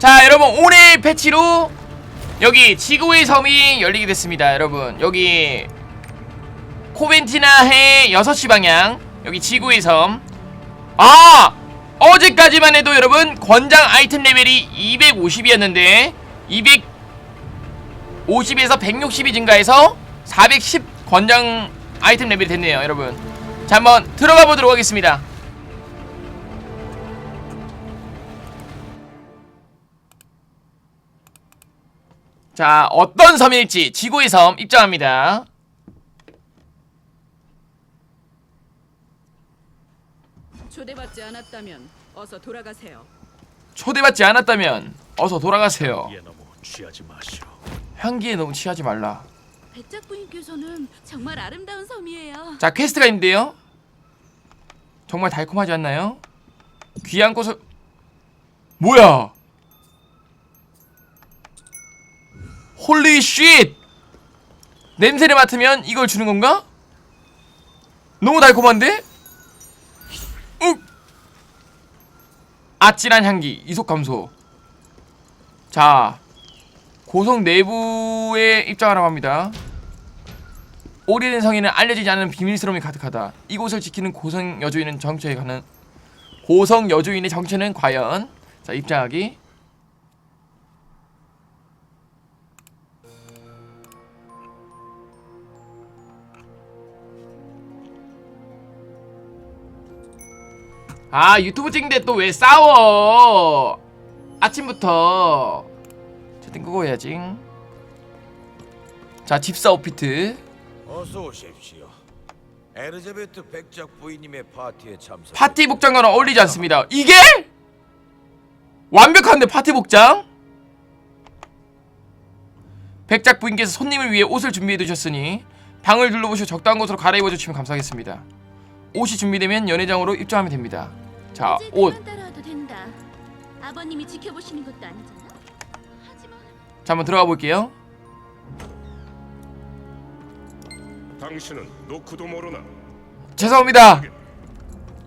자 여러분 오늘 패치로 여기 지구의 섬이 열리게 됐습니다 여러분. 여기 코벤티나해 6시 방향 여기 지구의 섬. 아! 어제까지만 해도 여러분 권장 아이템 레벨이 250이었는데 250에서 160이 증가해서 410 권장 아이템 레벨이 됐네요 여러분. 자 한번 들어가 보도록 하겠습니다 자 어떤 섬일지 지구의 섬 입장합니다 초대받지 않았다면 어서 돌아가세요. 초대받지 않았다면 어서 돌아가세요 예 너무 취하지 마시오. 향기에 너무 취하지 말라 백작 부인께서는 정말 아름다운 섬이에요. 자 퀘스트가 있는데요 정말 달콤하지 않나요? 귀한 꽃을 뭐야 홀리 쉿 냄새를 맡으면 이걸 주는 건가? 너무 달콤한데? 욱 아찔한 향기 이속 감소 자 고성 내부에 입장하라고 합니다 오래된 성에는 알려지지 않은 비밀스러움이 가득하다. 이곳을 지키는 고성 여주인은 정체에 가는 고성 여주인의 정체는 과연 자 입장하기. 아 유튜브 찍는데 또 왜 싸워? 아침부터 채팅 끄고 해야지. 자 집사 오피트. 어서 오십시오. 에르자베트 백작 부인님의 파티에 참석. 파티 복장과는 어울리지 않습니다. 이게 완벽한데 파티 복장? 백작 부인께서 손님을 위해 옷을 준비해 두셨으니 방을 둘러보시고 적당한 곳으로 갈아입어 주시면 감사하겠습니다. 옷이 준비되면 연회장으로 입장하면 됩니다. 자, 이제 옷. 그만 따라와도 된다. 아버님이 지켜보시는 것도 아니잖아. 하지만 자, 한번 들어가 볼게요. 당신은 노크도 모르나? 죄송합니다.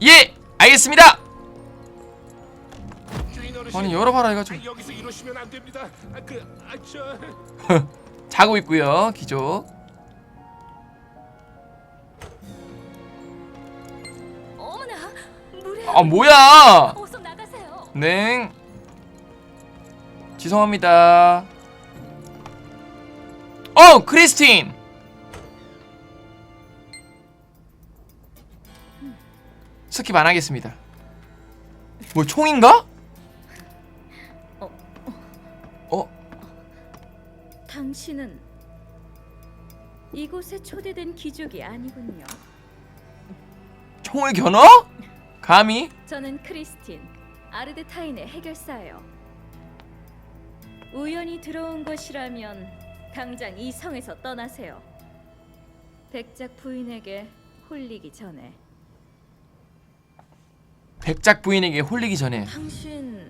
예, 알겠습니다. 주인 어르신. 아니 열어봐라 해가지고 아, 여기서 이러시면 안 됩니다. 아, 그, 아, 저. 자고 있고요, 기족. 아 뭐야? 어서 나가세요. 네. 죄송합니다. 어, 크리스틴. 스킵 안 하겠습니다. 뭐 총인가? 어, 당신은 이곳에 초대된 귀족이 아니군요. 총을 겨눠? 감히? 저는 크리스틴 아르데타인의 해결사예요. 우연히 들어온 것이라면 당장 이 성에서 떠나세요. 백작 부인에게 홀리기 전에. 백작 부인에게 홀리기 전에 당신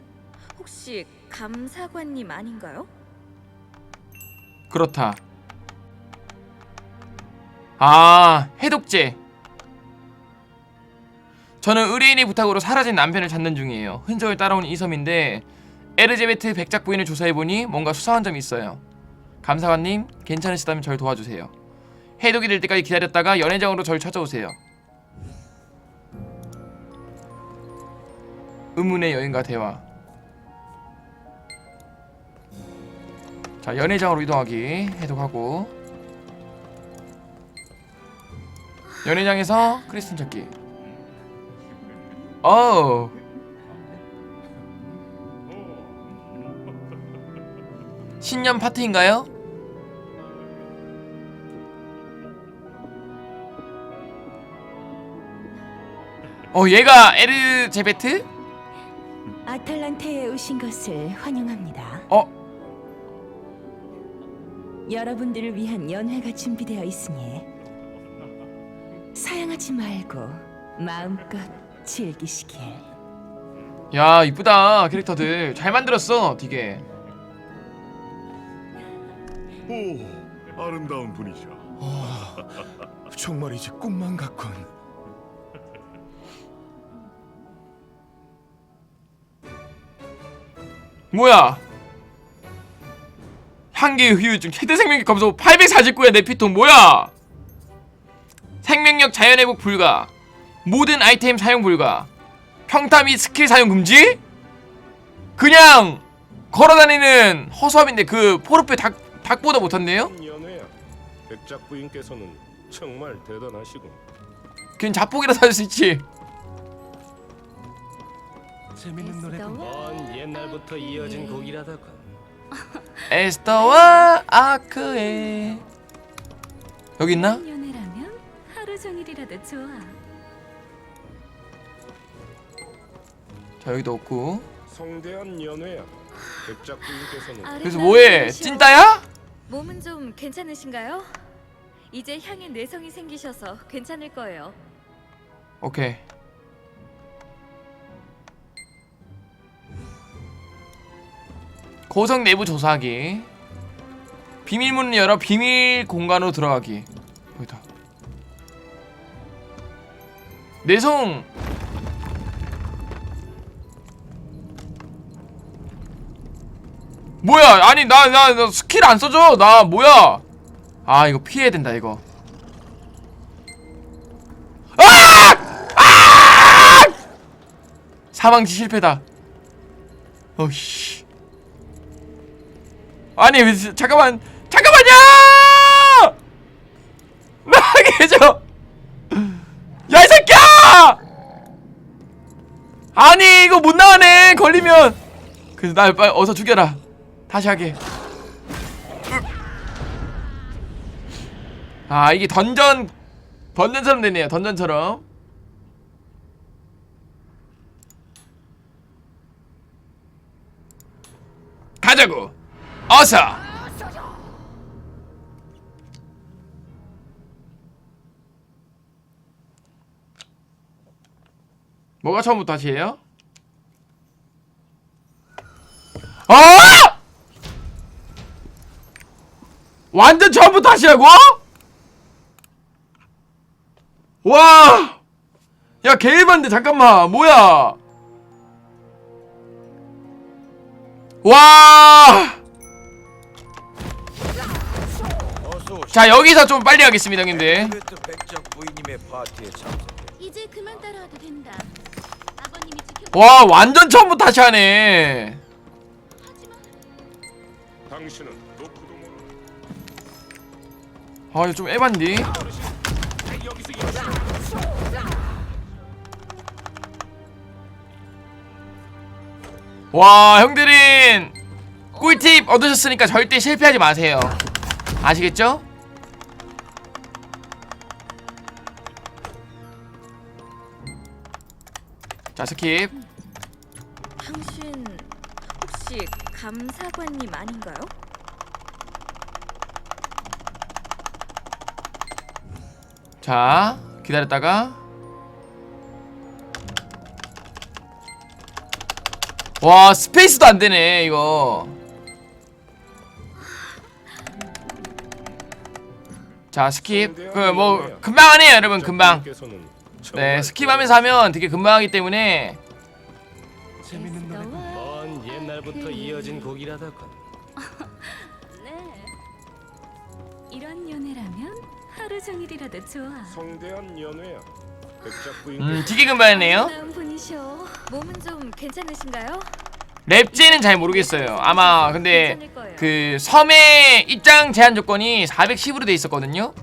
혹시 감사관님 아닌가요? 그렇다. 아, 해독제. 저는 의뢰인의 부탁으로 사라진 남편을 찾는 중이에요. 흔적을 따라온 이 섬인데 에르제베트 백작 부인을 조사해보니 뭔가 수상한 점이 있어요. 감사관님, 괜찮으시다면 절 도와주세요. 해독이 될 때까지 기다렸다가 연회장으로 절 찾아오세요. 의문의 여인과 대화. 자 연회장으로 이동하기 해독하고 연회장에서 크리스틴 찾기 어우 신년 파티인가요? 어 얘가 에르제베트? 아탈란테에 오신 것을 환영합니다. 어? 여러분들을 위한 연회가 준비되어 있으니 사양하지 말고 마음껏 즐기시길. 야 이쁘다 캐릭터들 잘 만들었어 되게 오, 아름다운 분이죠. 정말이지 꿈만 같군. 뭐야? 향기 후유증 최대 생명력 감소 849야 내 피통 뭐야? 생명력 자연 회복 불가. 모든 아이템 사용 불가. 평타 및 스킬 사용 금지? 그냥 걸어다니는 허수아비인데 그 포르페 닭 닭보다 못한데요? 연회야. 백작 부인께서는 정말 대단하시군. 그냥 자폭이라 사줄 수 있지. 재밌는 노래군. 먼 옛날부터 이어진 곡이라더군. 에스터와 아크에 여기 있나? 연애라면 하루 종일이라도 좋아. 자 여기도 없고. 성대한 연회야. 백작 부인께서는 그래서 뭐해? 찐따야? 몸은 좀 괜찮으신가요? 이제 향에 뇌성이 생기셔서 괜찮을 거예요. 오케이. 고성 내부 조사하기. 비밀문을 열어 비밀 공간으로 들어가기. 여기다. 내성. 뭐야? 아니 나 나 나 스킬 안 써줘. 나 뭐야? 아 이거 피해야 된다 이거. 사망치 실패다. 어씨. 아니 왜 잠깐만 잠깐만요. 나게 해줘. 야이 새끼야. 아니 이거 못 나가네 걸리면. 그래서 날 빨리 어서 죽여라. 다시 하게. 아 이게 던전 던전처럼 되네요 던전처럼. 가자고 어서 뭐가 처음부터 다시 해요? 어! 완전 처음부터 다시 하고? 와! 야 개일반데 잠깐만 뭐야 와! 자 여기서 좀 빨리 하겠습니다 형님들 이제 그만 따라와도 된다. 아버님이 지켜. 와 완전 처음부터 다시 하네 당신은 아 이거 좀 에반디. 와 형들은 꿀팁 얻으셨으니까 절대 실패하지 마세요 아시겠죠? 자 스킵 당신 혹시 감사관님 아닌가요? 자 기다렸다가. 와 스페이스도 안 되네 이거. 자 스킵. 그 뭐 금방 하네요 여러분 금방. 네 스킵하면서 하면 되게 금방 하기 때문에. 재밌는 노래군. 먼 옛날부터 이어진 곡이라더군. 종일이라도 좋아. 성대한. 백작 음 되게 금방 했네요 아름다운 분이셔. 몸은 좀 괜찮으신가요? 랩제는 잘 모르겠어요 아마 근데 괜찮을 거예요. 그 섬의 입장 제한 조건이 410으로 돼 있었거든요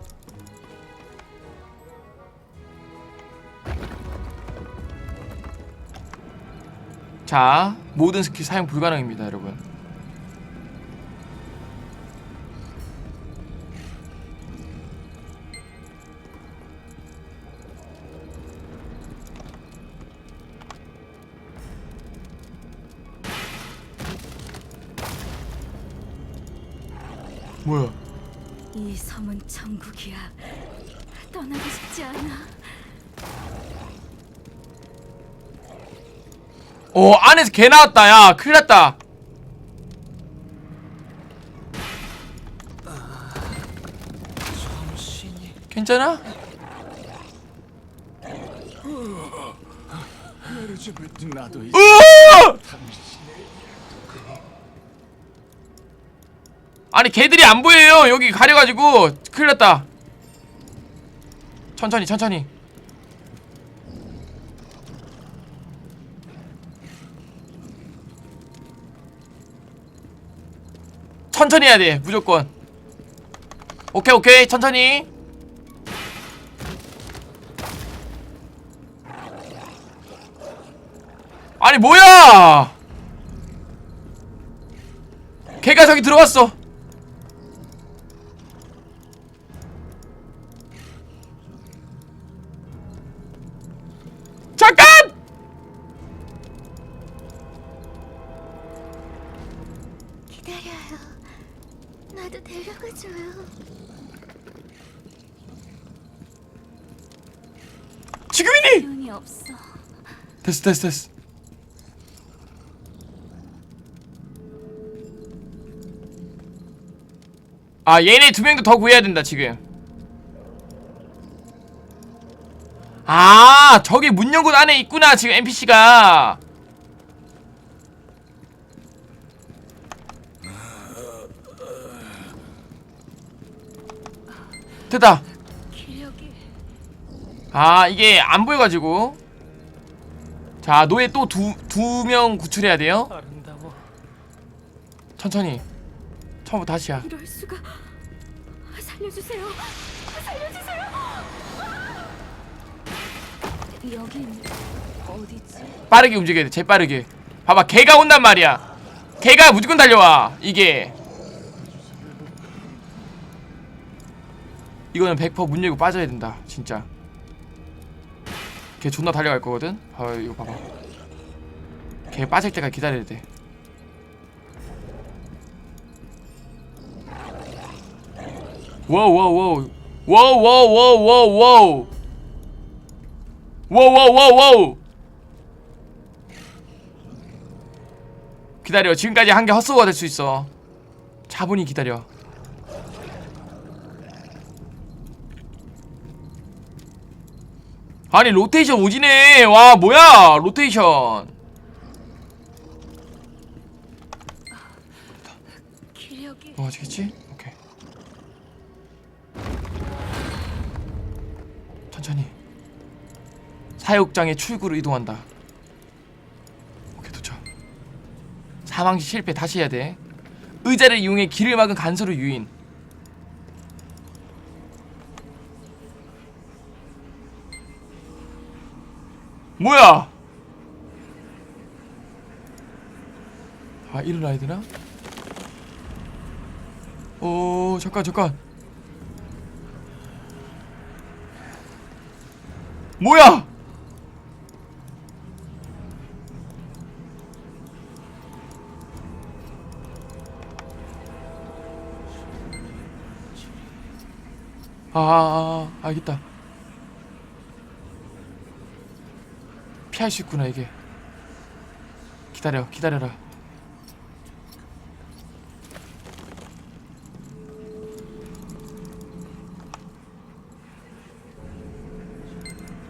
자 모든 스킬 사용 불가능입니다 여러분 섬은 천국이야. 떠나고 싶지 않아. 어 안에서 개 나왔다 야 큰일 났다 괜찮아? 엘리자베트 나도 있. 으아! 아니 개들이 안 보여요. 여기 가려가지고. 큰일 났다. 천천히 천천히. 천천히 해야 돼 무조건. 오케이 오케이. 천천히. 아니 뭐야! 걔가 저기 들어왔어 지금이니? 기운이 없어. 됐어 됐어 됐어. 아 얘네 두 명도 더 구해야 된다 지금. 아 저기 문 연구 안에 있구나 지금 NPC가 됐다 아 이게 안 보여가지고 자 노예 또 두 두 명 구출해야 돼요. 천천히 처음부터 다시야 이럴 수가. 살려주세요. 살려주세요. 여긴 어디지? 빠르게 움직여야 돼 재빠르게 봐봐 개가 온단 말이야 개가 무조건 달려와 이게 이거는 100%문 열고 빠져야 된다 진짜. 걔 존나 달려갈 거거든? 아 이거 봐봐. 걔 빠질 때까지 기다려야 돼. 워우 워우 워우. 워우 워우 워우 워우 워우. 워우 워우 워우 워우. 기다려. 지금까지 한 게 헛소가 될 수 있어. 차분히 기다려 아니 로테이션 오지네 와 뭐야? 로테이션. 기력이 뭐가지겠지? 오케이. 천천히. 사육장의 출구로 이동한다. 오케이 도착. 사망시 실패 다시 해야 돼. 의자를 이용해 길을 막은 간소로 유인 뭐야? 아 일어나야 되나? 오 잠깐 잠깐. 뭐야? 아, 아, 아 알겠다 피할 수 있구나 이게. 기다려 기다려라.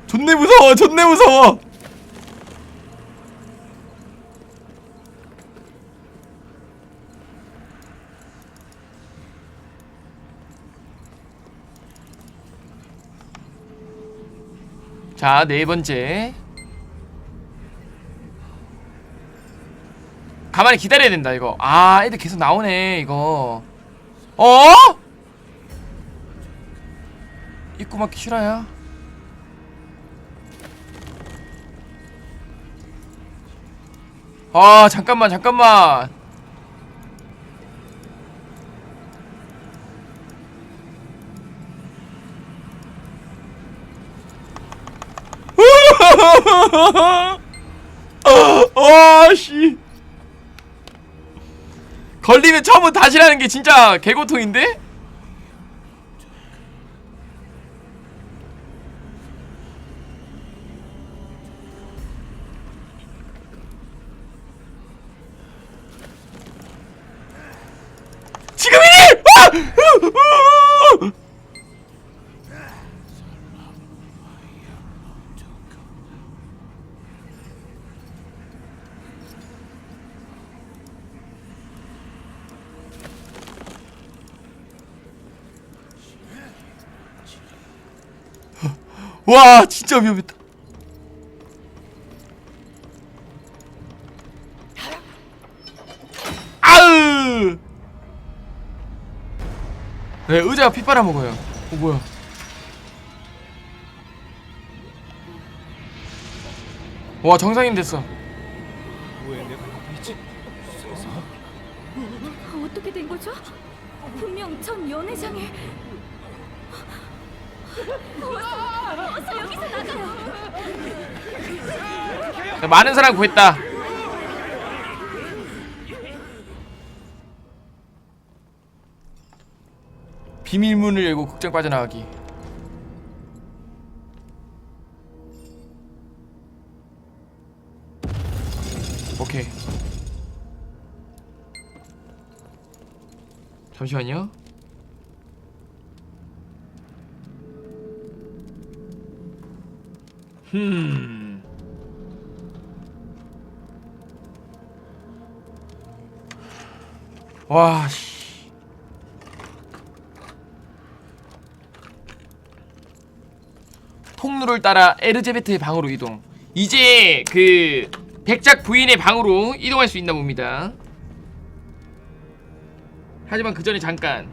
존내 무서워 존내 무서워! 자 네 번째 가만히 기다려야 된다 이거. 아 애들 계속 나오네 이거. 어? 입구 막기 싫어야? 아 잠깐만 잠깐만. 아씨 걸리면 처음부터 다시라는 게 진짜 개고통인데? 지금이니! 아! 와 진짜 위험했다. 아으 네 의자가 피 빨아먹어요. 어 뭐야. 와 정상인 됐어 어떻게 된 거죠? 분명 전 연회장에 어서, 어서 여기서 나가요. 네, 많은 사람 구했다. 비밀문을 열고 극장 빠져나가기. 오케이. 잠시만요 흠 와, 씨. 통로를 따라 에르제베트의 방으로 이동. 이제 그 백작 부인의 방으로 이동할 수 있나 봅니다. 하지만 그 전에 잠깐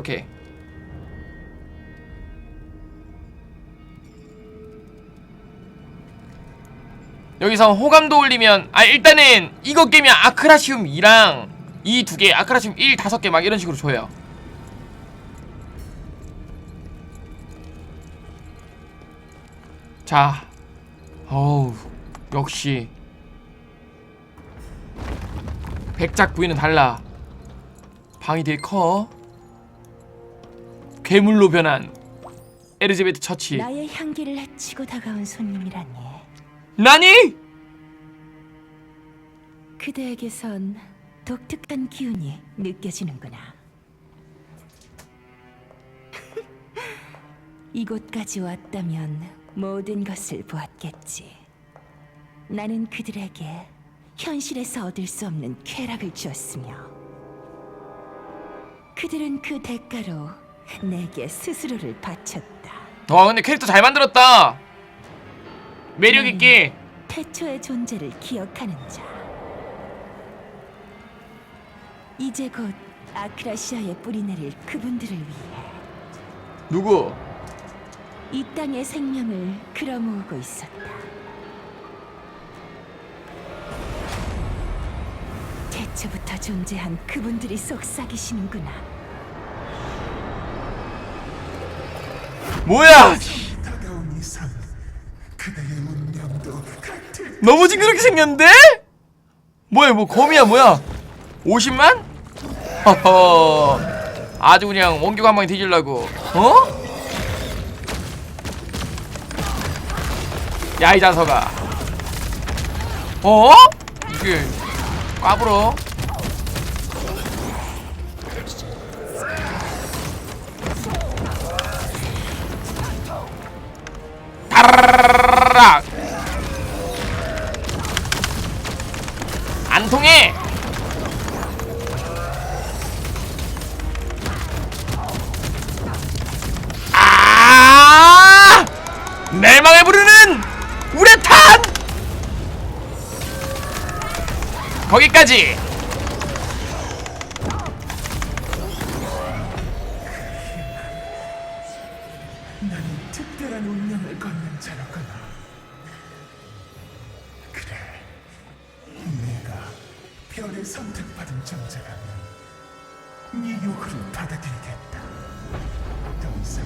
오케이. 여기서 호감도 올리면 아 일단은 이거 깨면 아크라시움 2랑 이 두 개 아크라시움 1 다섯 개 막 이런 식으로 줘요. 자, 어우 역시 백작 부인은 달라. 방이 되게 커. 괴물로 변한 에르제베트 처치. 나의 향기를 해치고 다가온 손님이라니. 나니? 그대에게선 독특한 기운이 느껴지는구나. 이곳까지 왔다면 모든 것을 보았겠지. 나는 그들에게 현실에서 얻을 수 없는 쾌락을 주었으며, 그들은 그 대가로 내게 스스로를 바쳤다. 와 근데 캐릭터 잘 만들었다. 매력 있게. 태초의 존재를 기억하는 자. 이제 곧 아크라시아에 뿌리내릴 그분들을 위해 누구? 이 땅의 생명을 끌어모으고 있었다. 태초부터 존재한 그분들이 속삭이시는구나. 뭐야? 너무 징그럽게 생겼는데? 뭐야 뭐 거미야 뭐야? 50만? 허허 아주 그냥 원격 한 방에 뒤질라고 어? 야이 자석아 어? 이게 까불어 따라라라락 안 통해! 아! 멸망을 부르는 우레탄! 거기까지 특별한 운명을 걷는 자로구나. 그래, 내가 별에 선택받은 존재라면 네 요구를 받아들이겠다. 더 이상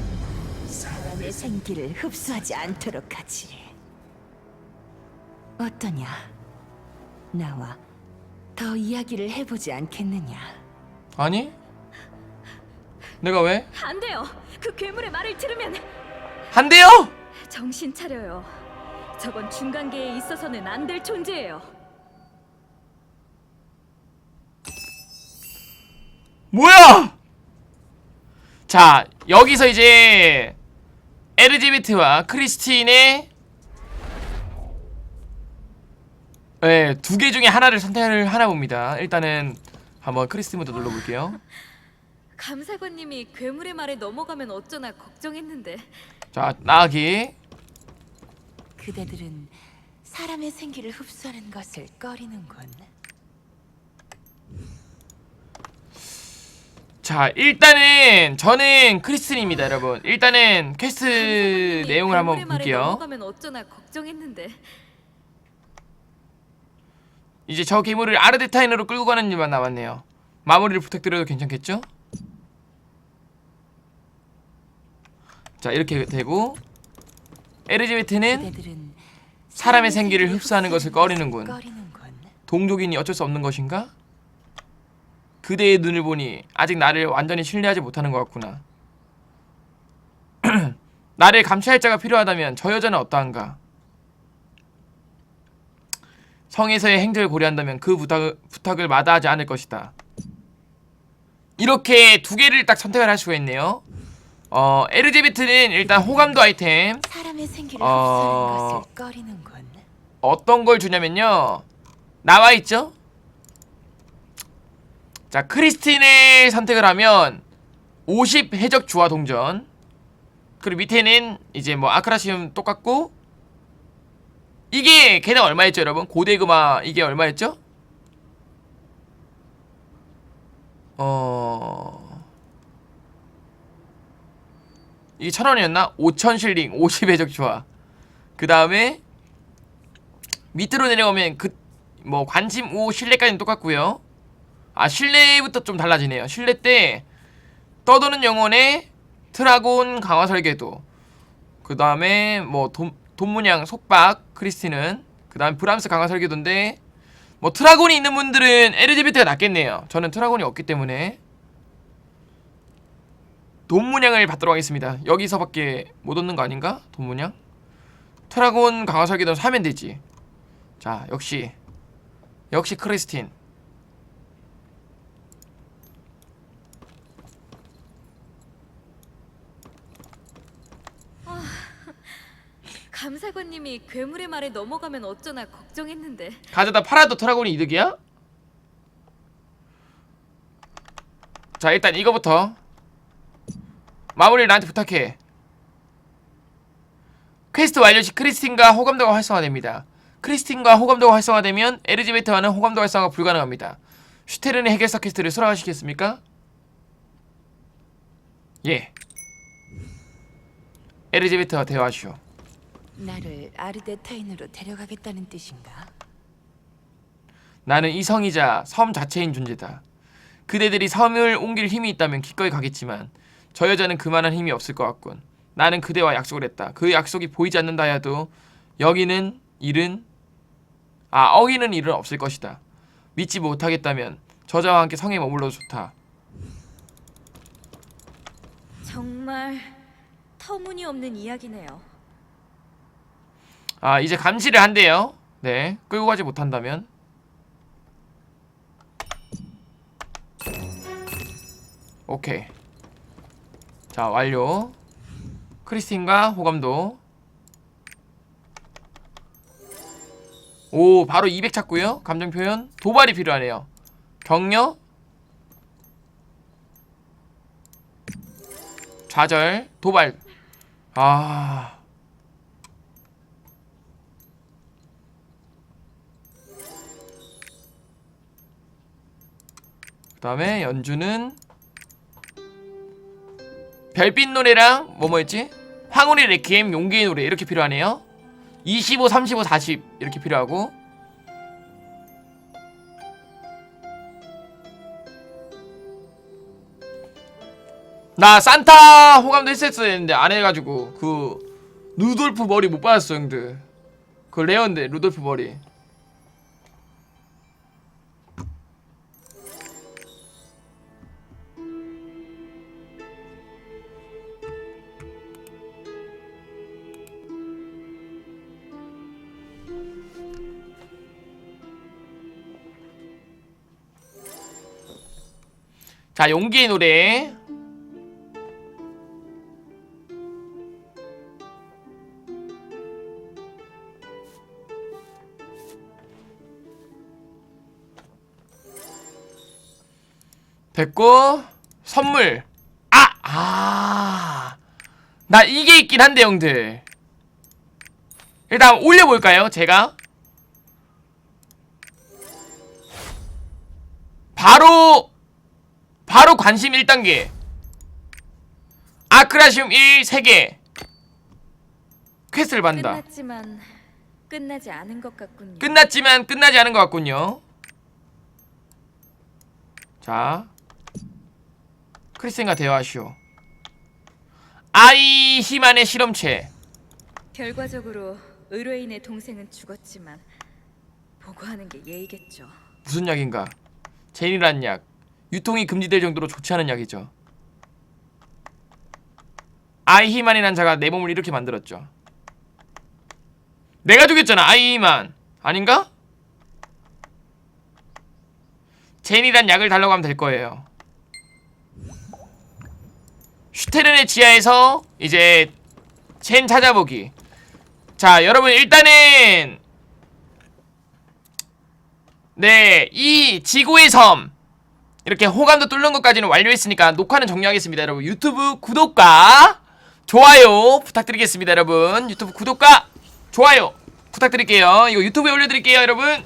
사람의 내 생기를 흡수하지 않도록 하지. 어떠냐? 나와 더 이야기를 해보지 않겠느냐? 아니 내가 왜? 안 돼요. 그 괴물의 말을 들으면 한대요 정신 차려요. 저건 중간계에 있어서는 안 될 존재예요. 뭐야? 자, 여기서 이제 에르제베트와 크리스틴의 네, 두 개 중에 하나를 선택을 하나 봅니다. 일단은 한번 크리스티부터 눌러볼게요. 감사관님이 괴물의 말에 넘어가면 어쩌나 걱정했는데 자, 나가기. 그대들은 사람의 생기를 흡수하는 것을 꺼리는군. 자, 일단은 저는 크리스틴입니다, 여러분. 일단은 퀘스트 내용을 한번 볼게요. 넘어가면 어쩌나 걱정했는데 이제 저 괴물을 아르데타인으로 끌고 가는 일만 남았네요. 마무리를 부탁드려도 괜찮겠죠? 자, 이렇게 되고 에르제베트는 사람의 생기를 흡수하는 것을 꺼리는군. 동족이니 어쩔 수 없는 것인가? 그대의 눈을 보니 아직 나를 완전히 신뢰하지 못하는 것 같구나. 나를 감시할 자가 필요하다면 저 여자는 어떠한가? 성에서의 행적을 고려한다면 그 부탁을, 부탁을 마다하지 않을 것이다. 이렇게 두 개를 딱 선택을 할 수가 있네요. 어, 에르제베트는 일단 호감도 아이템 사람의 생기를 어, 흡수하는 것을 꺼리는군. 어떤 걸 주냐면요. 나와 있죠? 자, 크리스틴을 선택을 하면 50 해적 주화 동전. 그리고 밑에는 이제 뭐 아크라시움 똑같고 이게 개당 얼마였죠, 여러분? 고대금화 이게 얼마였죠? 어 이게 천 원이었나? 5천 실링 50 해적 주화. 그 다음에 밑으로 내려오면 그 뭐 관심 우 실내까지는 똑같고요. 아 실내부터 좀 달라지네요. 실내 때 떠도는 영혼의 트라곤 강화 설계도. 그 다음에 뭐 돈, 돈문양 속박 크리스티는 그 다음 브람스 강화 설계도인데 뭐 트라곤이 있는 분들은 에르제베트가 낫겠네요. 저는 트라곤이 없기 때문에 돈 문양을 받도록 하겠습니다. 여기서밖에 못 얻는 거 아닌가? 돈 문양? 트라곤 강화 설계도 사면 되지. 자 역시 역시 크리스틴 감사관님이 괴물의 말에 넘어가면 어쩌나 걱정했는데 가져다 팔아도 트라곤이 이득이야? 자 일단 이거부터 마무리를 나한테 부탁해 퀘스트 완료 시 크리스틴과 호감도가 활성화됩니다 크리스틴과 호감도가 활성화되면 에르지베트와는 호감도 활성화가 불가능합니다 슈테른의 해결사 퀘스트를 수락하시겠습니까? 예 에르지베트와 대화하시오 나를 아르데타인으로 데려가겠다는 뜻인가? 나는 이 성이자 섬 자체인 존재다. 그대들이 섬을 옮길 힘이 있다면 기꺼이 가겠지만 저 여자는 그만한 힘이 없을 것 같군. 나는 그대와 약속을 했다. 그 약속이 보이지 않는다 해도 여기는 일은 아 어기는 일은 없을 것이다. 믿지 못하겠다면 저자와 함께 성에 머물러도 좋다. 정말 터무니없는 이야기네요. 아 이제 감시를 한대요. 네 끌고 가지 못한다면 오케이 자 완료. 크리스틴과 호감도. 오 바로 200 찾고요. 감정 표현. 도발이 필요하네요. 격려. 좌절. 도발. 아. 그다음에 연주는 별빛 노래랑 뭐 뭐였지? 황혼의 레퀴엠 용기의 노래 이렇게 필요하네요. 25, 35, 40 이렇게 필요하고 나 산타 호감도 했었어야 했는데 안 해가지고 그 루돌프 머리 못 받았어 형들 그 레어인데 루돌프 머리 자 용기의 노래 됐고 선물 아! 아! 나 이게 있긴 한데 형들 일단 올려볼까요 제가 바로 바로 관심 1단계 아크라시움 1 3개 퀘스트를 받는다 끝났지만 끝나지 않은 것 같군요. 끝났지만 끝나지 않은 것 같군요. 자, 크리스틴과 대화하시오. 아이 히만의 실험체. 결과적으로 의뢰인의 동생은 죽었지만 보고하는 게 예의겠죠. 무슨 약인가? 제니란 약. 유통이 금지될 정도로 좋지 않은 약이죠. 아이 히만이란 자가 내 몸을 이렇게 만들었죠. 내가 죽였잖아, 아이 히만. 아닌가? 제니란 약을 달라고 하면 될 거예요. 슈테른의 지하에서 이제 젠 찾아보기. 자, 여러분 일단은 네, 이 지구의 섬 이렇게 호감도 뚫는 것까지는 완료했으니까 녹화는 종료하겠습니다, 여러분. 유튜브 구독과 좋아요 부탁드리겠습니다, 여러분. 유튜브 구독과 좋아요 부탁드릴게요. 이거 유튜브에 올려드릴게요, 여러분.